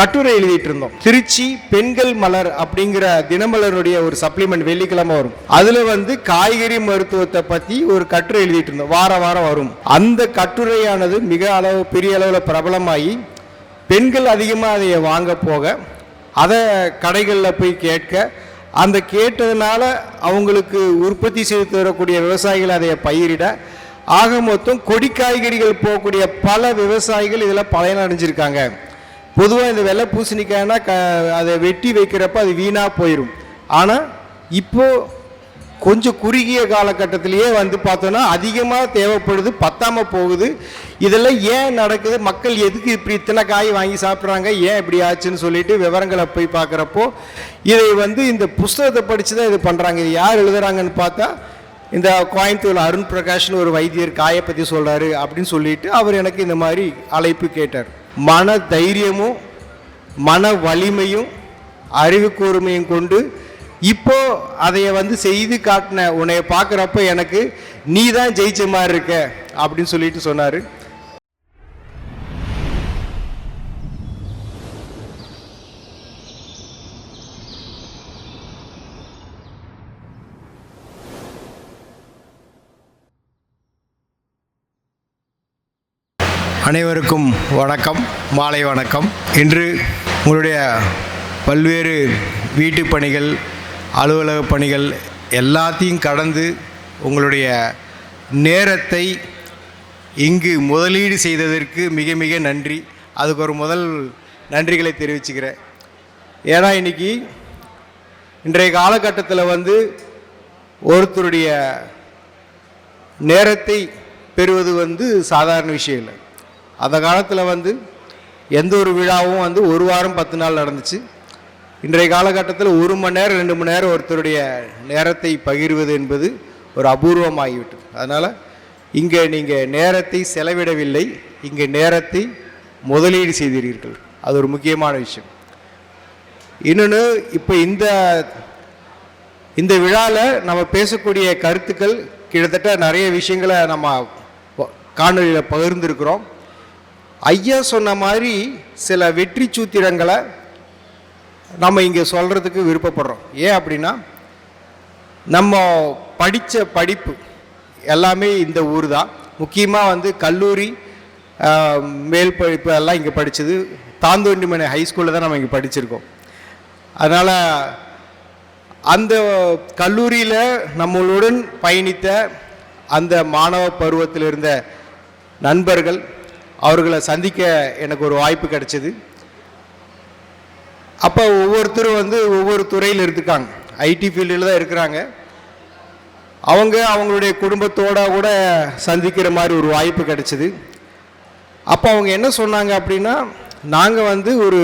கட்டுரை எழுதிட்டு இருந்தோம் திருச்சி பெண்கள் மலர் அப்படிங்கிற தினமலருடைய ஒரு சப்ளிமெண்ட் வெள்ளிக்கிழமை வரும். அதுல வந்து காய்கறி மருத்துவத்தை பத்தி ஒரு கட்டுரை எழுதிட்டு இருந்தோம் வார வாரம் வரும். அந்த கட்டுரையானது மிக அளவு பெரிய அளவில் பிரபலமாகி பெண்கள் அதிகமாக அதை வாங்க போக அதை கடைகளில் போய் கேட்க அந்த கேட்டதுனால அவங்களுக்கு உற்பத்தி செய்து தரக்கூடிய விவசாயிகள் அதை பயிரிட ஆக மொத்தம் கொடி காய்கறிகள் போகக்கூடிய பல விவசாயிகள் இதில் பயனடைஞ்சிருக்காங்க பொதுவாக இந்த வெள்ளை பூசணிக்காய்னா க அதை வெட்டி வைக்கிறப்ப அது வீணாக போயிடும் ஆனால் இப்போ கொஞ்சம் குறுகிய காலகட்டத்திலேயே வந்து பார்த்தோன்னா அதிகமாக தேவைப்படுது பத்தாமல் போகுது. இதெல்லாம் ஏன் நடக்குது? மக்கள் எதுக்கு இப்படி இத்தனை காய் வாங்கி சாப்பிட்றாங்க? ஏன் இப்படி ஆச்சுன்னு சொல்லிட்டு விவரங்களை போய் பார்க்குறப்போ இதை வந்து இந்த புஸ்தகத்தை படித்து தான் இது பண்ணுறாங்க இது யார் எழுதுகிறாங்கன்னு பார்த்தா இந்த கோயம்புத்தூர் அருண் பிரகாஷ்னு ஒரு வைத்தியர் காயை பற்றி சொல்கிறாரு அப்படின்னு சொல்லிட்டு அவர் எனக்கு இந்த மாதிரி அழைப்பு கேட்டார். மன தைரியமும் மன வலிமையும் அறிவு கூர்மையும் கொண்டு இப்போ அதைய வந்து செய்து காட்டின உன்னைய பார்க்குறப்ப எனக்கு நீ தான் ஜெயிச்ச மாதிரி இருக்க அப்படின்னு சொல்லிட்டு சொன்னார். அனைவருக்கும் வணக்கம் மாலை வணக்கம். இன்று உங்களுடைய பல்வேறு வீட்டு பணிகள் அலுவலக பணிகள் எல்லாத்தையும் கடந்து உங்களுடைய நேரத்தை இங்கு முதலீடு செய்ததற்கு மிக மிக நன்றி. அதுக்கு ஒரு முதல் நன்றிகளை தெரிவிச்சுக்கிறேன். ஏன்னா இன்னைக்கு இன்றைய காலகட்டத்தில் வந்து ஒருத்தருடைய நேரத்தை பெறுவது வந்து சாதாரண விஷயம் இல்லை. அந்த காலத்தில் வந்து எந்த ஒரு விழாவும் வந்து ஒரு வாரம் பத்து நாள் நடந்துச்சு. இன்றைய காலகட்டத்தில் ஒரு மணி நேரம் ரெண்டு மணி நேரம் ஒருத்தருடைய நேரத்தை பகிர்வது என்பது ஒரு அபூர்வமாகிவிட்டது. அதனால் இங்கே நீங்கள் நேரத்தை செலவிடவில்லை இங்கே நேரத்தை முதலீடு செய்தீர்கள். அது ஒரு முக்கியமான விஷயம். இன்னொன்று இப்போ இந்த இந்த விழாவில் நம்ம பேசக்கூடிய கருத்துக்கள் கிட்டத்தட்ட நிறைய விஷயங்களை நம்ம காணொலியில் பகிர்ந்துருக்கிறோம். ஐயா சொன்ன மாதிரி சில வெற்றி சூத்திரங்களை நம்ம இங்கே சொல்கிறதுக்கு விருப்பப்படுறோம். ஏன் அப்படின்னா நம்ம படித்த படிப்பு எல்லாமே இந்த ஊர் தான். முக்கியமாக வந்து கல்லூரி மேல் படிப்பு எல்லாம் இங்கே படித்தது தாந்தோண்டிமனை ஹைஸ்கூலில் தான் நம்ம இங்கே படிச்சிருக்கோம். அதனால் அந்த கல்லூரியில் நம்மளுடன் பயணித்த அந்த மாணவ பருவத்தில் இருந்த நண்பர்கள் அவர்களை சந்திக்க எனக்கு ஒரு வாய்ப்பு கிடைச்சிது. அப்போ ஒவ்வொருத்தரும் வந்து ஒவ்வொரு துறையில் இருக்காங்க ஐடி ஃபீல்டில் தான் இருக்கிறாங்க. அவங்க அவங்களுடைய குடும்பத்தோட கூட சந்திக்கிற மாதிரி ஒரு வாய்ப்பு கிடைச்சிது. அப்போ அவங்க என்ன சொன்னாங்க அப்படின்னா நாங்கள் வந்து ஒரு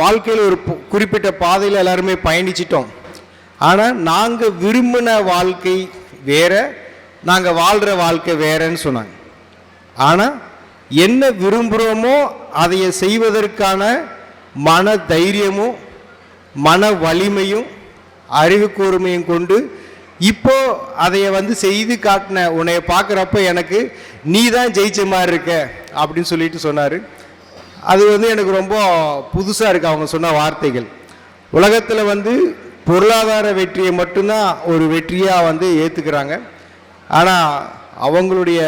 வாழ்க்கையில் ஒரு குறிப்பிட்ட பாதையில் எல்லாருமே பயணிச்சிட்டோம். ஆனால் நாங்கள் விரும்பின வாழ்க்கை வேற நாங்கள் வாழ்கிற வாழ்க்கை வேறேன்னு சொன்னாங்க. ஆனால் என்ன விரும்புகிறோமோ அதை செய்வதற்கான மன தைரியமும் மன வலிமையும் அறிவு கூர்மையும் கொண்டு இப்போ அதைய வந்து செய்து காட்டின உன்னைய பார்க்குறப்ப எனக்கு நீ தான் ஜெயிச்ச மாதிரி இருக்க அப்படின்னு சொல்லிட்டு சொன்னார். அது வந்து எனக்கு ரொம்ப புதுசாக இருக்குது அவங்க சொன்ன வார்த்தைகள். உலகத்தில் வந்து பொருளாதார வெற்றியை மட்டும்தான் ஒரு வெற்றியாக வந்து ஏற்றுக்கிறாங்க ஆனால் அவங்களுடைய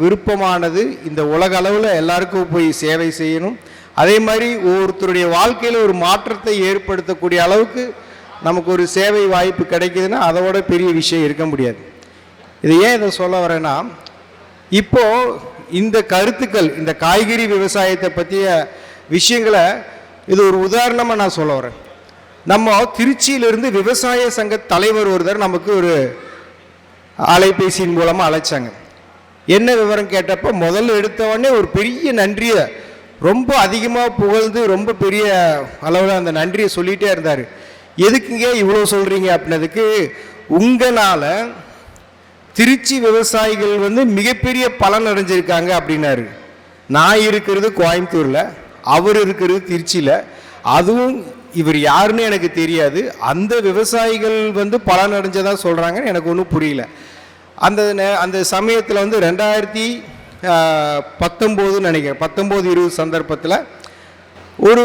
விருப்பமானது இந்த உலக அளவில் எல்லாருக்கும் போய் சேவை செய்யணும். அதே மாதிரி ஒவ்வொருத்தருடைய வாழ்க்கையில் ஒரு மாற்றத்தை ஏற்படுத்தக்கூடிய அளவுக்கு நமக்கு ஒரு சேவை வாய்ப்பு கிடைக்குதுன்னா அதோட பெரிய விஷயம் இருக்க முடியாது. இது ஏன் இதை சொல்ல வரேன்னா இப்போ இந்த கருத்துக்கள் இந்த காய்கறி விவசாயத்தை பற்றிய விஷயங்களை இது ஒரு உதாரணமாக நான் சொல்ல வரேன். நம்ம திருச்சியிலிருந்து விவசாய சங்க தலைவர் ஒருத்தர் நமக்கு ஒரு அலைபேசியின் மூலமாக அழைச்சாங்க. என்ன விவரம் கேட்டப்போ முதல்ல எடுத்தவொடனே ஒரு பெரிய நன்றியை ரொம்ப அதிகமாக புகழ்ந்து ரொம்ப பெரிய அளவில் அந்த நன்றியை சொல்லிகிட்டே இருந்தார். எதுக்குங்க இவ்வளோ சொல்கிறீங்க அப்படின்னதுக்கு உங்களால் திருச்சி விவசாயிகள் வந்து மிகப்பெரிய பலன் அடைஞ்சிருக்காங்க அப்படின்னாரு. நான் இருக்கிறது கோயம்புத்தூரில் அவர் இருக்கிறது திருச்சியில். அதுவும் இவர் யாருன்னு எனக்கு தெரியாது. அந்த விவசாயிகள் வந்து பலன் அடைஞ்சதா சொல்கிறாங்கன்னு எனக்கு ஒன்றும் புரியல. அந்த நே- அந்த சமயத்தில் வந்து ரெண்டாயிரத்தி பத்தொம்போதுன்னு நினைக்கிறேன். பத்தொம்போது இருபது சந்தர்ப்பத்தில் ஒரு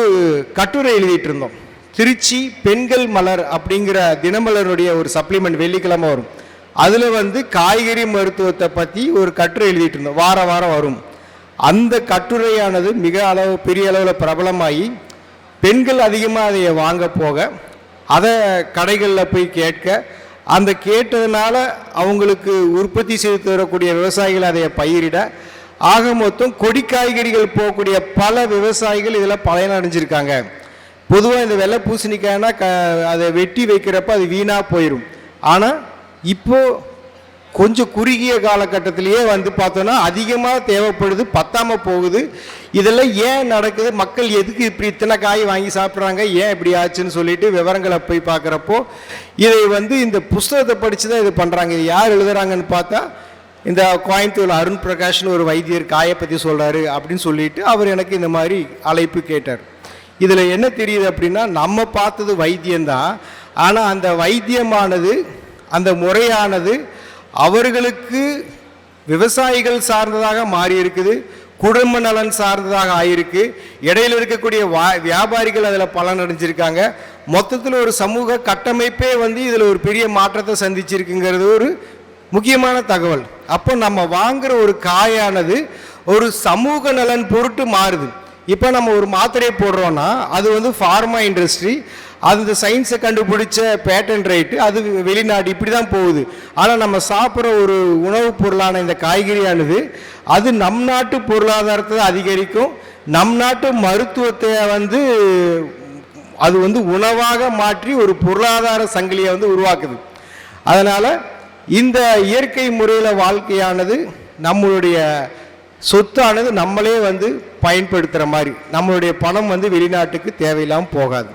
கட்டுரை எழுதிட்டு இருந்தோம் திருச்சி பெண்கள் மலர் அப்படிங்கிற தினமலருடைய ஒரு சப்ளிமெண்ட் வெள்ளிக்கிழமை வரும். அதில் வந்து காய்கறி மருத்துவத்தை பற்றி ஒரு கட்டுரை எழுதிட்டு இருந்தோம் வார வாரம் வரும். அந்த கட்டுரையானது மிக அளவு பெரிய அளவில் பிரபலமாகி பெண்கள் அதிகமாக அதை வாங்க போக அதை கடைகளில் போய் கேட்க அந்த கேட்டதுனால அவங்களுக்கு உற்பத்தி செய்து தரக்கூடிய விவசாயிகள் அதை பயிரிட ஆக மொத்தம் கொடி காய்கறிகள் போகக்கூடிய பல விவசாயிகள் இதில் பயனடைஞ்சிருக்காங்க பொதுவாக இந்த வெள்ளை பூசணிக்காய்னா க அதை வெட்டி வைக்கிறப்ப அது வீணாக போயிடும் ஆனால் இப்போது கொஞ்சம் குறுகிய காலகட்டத்திலேயே வந்து பார்த்தோன்னா அதிகமாக தேவைப்படுது பத்தாம போகுது. இதெல்லாம் ஏன் நடக்குது? மக்கள் எதுக்கு இப்படி இத்தனை காய் வாங்கி சாப்பிட்றாங்க? ஏன் இப்படி ஆச்சுன்னு சொல்லிட்டு விவரங்களை போய் பார்க்குறப்போ இதை வந்து இந்த புஸ்தகத்தை படித்து தான் இது பண்ணுறாங்க இது யார் எழுதுகிறாங்கன்னு பார்த்தா இந்த கோயம்புத்தூர் அருண் பிரகாஷ்னு ஒரு வைத்தியர் காயை பற்றி சொல்கிறாரு அப்படின்னு சொல்லிட்டு அவர் எனக்கு இந்த மாதிரி அழைப்பு கேட்டார். இதில் என்ன தெரியுது அப்படின்னா நம்ம பார்த்தது வைத்தியம்தான். ஆனால் அந்த வைத்தியமானது அந்த முறையானது அவர்களுக்கு விவசாயிகள் சார்ந்ததாக மாறி இருக்குது குடும்ப நலன் சார்ந்ததாக ஆயிருக்கு. இடையில இருக்கக்கூடிய வா வியாபாரிகள் அதில் பலன் அடைஞ்சிருக்காங்க. மொத்தத்தில் ஒரு சமூக கட்டமைப்பே வந்து இதில் ஒரு பெரிய மாற்றத்தை சந்திச்சிருக்குங்கிறது ஒரு முக்கியமான தகவல். அப்போ நம்ம வாங்குற ஒரு காயானது ஒரு சமூக நலன் பொருட்டு மாறுது. இப்போ நம்ம ஒரு மாத்திரையை போடுறோன்னா அது வந்து ஃபார்மா இண்டஸ்ட்ரி அந்த சயின்ஸை கண்டுபிடிச்ச பேட்டன் ரைட்டு அது வெளிநாடு இப்படி தான் போகுது. ஆனால் நம்ம சாப்பிட்ற ஒரு உணவுப் பொருளான இந்த காய்கறியானது அது நம் நாட்டு பொருளாதாரத்தை அதிகரிக்கும். நம் நாட்டு மருத்துவத்தை வந்து அது வந்து உணவாக மாற்றி ஒரு பொருளாதார சங்கிலியை வந்து உருவாக்குது. அதனால் இந்த இயற்கை முறையில் வாழ்க்கையானது நம்மளுடைய சொத்தானது நம்மளே வந்து பயன்படுத்துகிற மாதிரி நம்மளுடைய பணம் வந்து வெளிநாட்டுக்கு தேவையில்லாமல் போகாது.